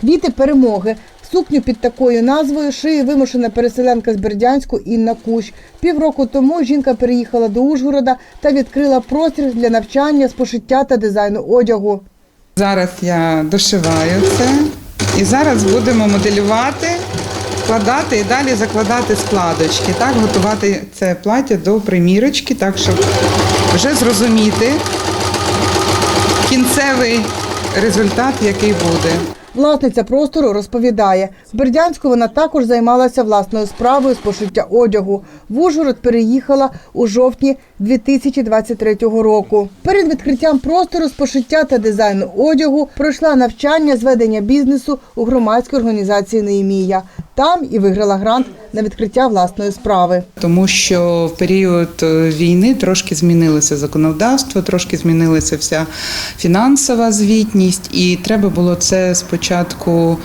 Квіти перемоги. Сукню під такою назвою шиє вимушена переселенка з Бердянську Інна Кущ. Півроку тому жінка переїхала до Ужгорода та відкрила простір для навчання з пошиття та дизайну одягу. Зараз я дошиваю це і зараз будемо моделювати, вкладати і далі закладати складочки, так, готувати це плаття до примірочки, так, щоб вже зрозуміти кінцевий результат, який буде. Власниця простору розповідає, Бердянську вона також займалася власною справою з пошиття одягу. В Ужгород переїхала у жовтні 2023 року. Перед відкриттям простору з пошиття та дизайну одягу пройшла навчання з ведення бізнесу у громадській організації Неємія. Там і виграла грант на відкриття власної справи. Тому що в період е, війни трошки змінилося законодавство, трошки змінилася вся фінансова звітність, і треба було це спочатку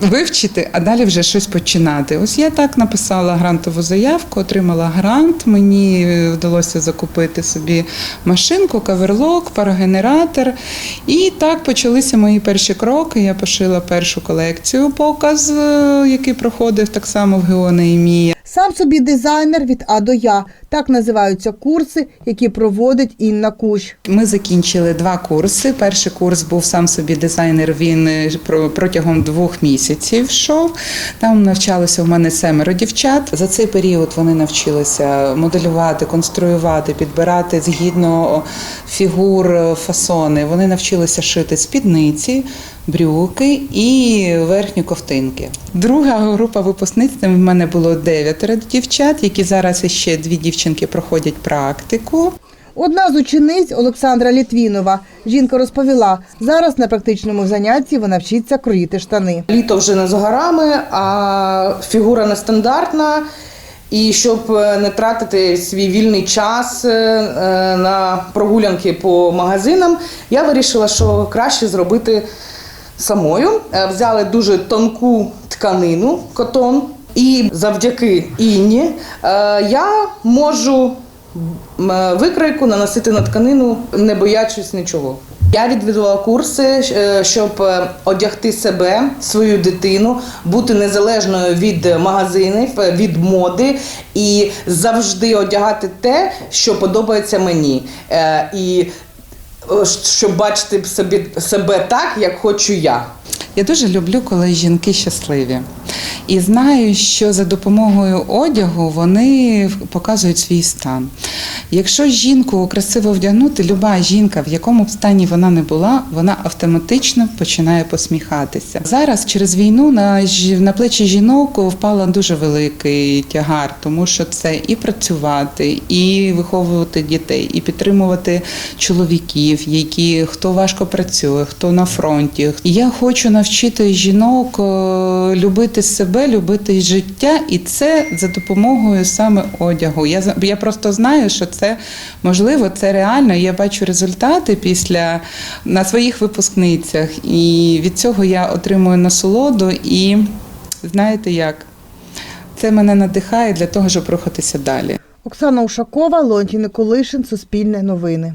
вивчити, а далі вже щось починати. Ось я так написала грантову заявку, отримала грант. Мені вдалося закупити собі машинку, каверлок, парогенератор. І так почалися мої перші кроки. Я пошила першу колекцію показ, е, який проходив так само в Геонеїмія. Сам собі дизайнер від А до Я. Так називаються курси, які проводить Інна Кущ. Ми закінчили два курси. Перший курс був сам собі дизайнер. Він е, про- протягом двох місяців йшов. Там навчалося в мене семеро дівчат. За цей період вони навчилися моделювати, конструювати, підбирати згідно фігур, фасони. Вони навчилися шити спідниці. Брюки і верхні ковтинки. Друга група випускниць в мене було дев'ятеро дівчат, які зараз ще дві дівчинки проходять практику. Одна з учениць Олександра Літвінова. Жінка розповіла, зараз на практичному занятті вона вчиться кроїти штани. Літо вже не за горами, а фігура нестандартна. І щоб е, не тратити свій вільний час е, е, на прогулянки по магазинам, я вирішила, що краще зробити самою. Взяли дуже тонку тканину, котон, і завдяки інні я можу е, викройку наносити на тканину, не боячись нічого. Я відвідувала курси, е, щоб е, одягти себе, свою дитину, бути незалежною від магазинів, від моди і завжди одягати те, що подобається мені. І щоб бачити собі себе так, як хочу я. Я дуже люблю, коли жінки щасливі. І знаю, що за допомогою одягу вони показують свій стан. Якщо жінку красиво вдягнути, люба жінка, в якому б стані вона не була, вона автоматично починає посміхатися. Зараз через війну на, на плечі жінок впала дуже великий тягар, тому що це і працювати, і виховувати дітей, і підтримувати чоловіків, які хто важко працює, хто на фронті. Я хочу навчити жінок е, любити себе, любити життя, і це за допомогою саме одягу. Я я просто знаю, що це можливо, це реально. Я бачу результати після на своїх випускницях, і від цього я отримую насолоду. І знаєте як? Це мене надихає для того, щоб рухатися далі. Оксана Ушакова, Леонтій Николишин, Суспільне новини.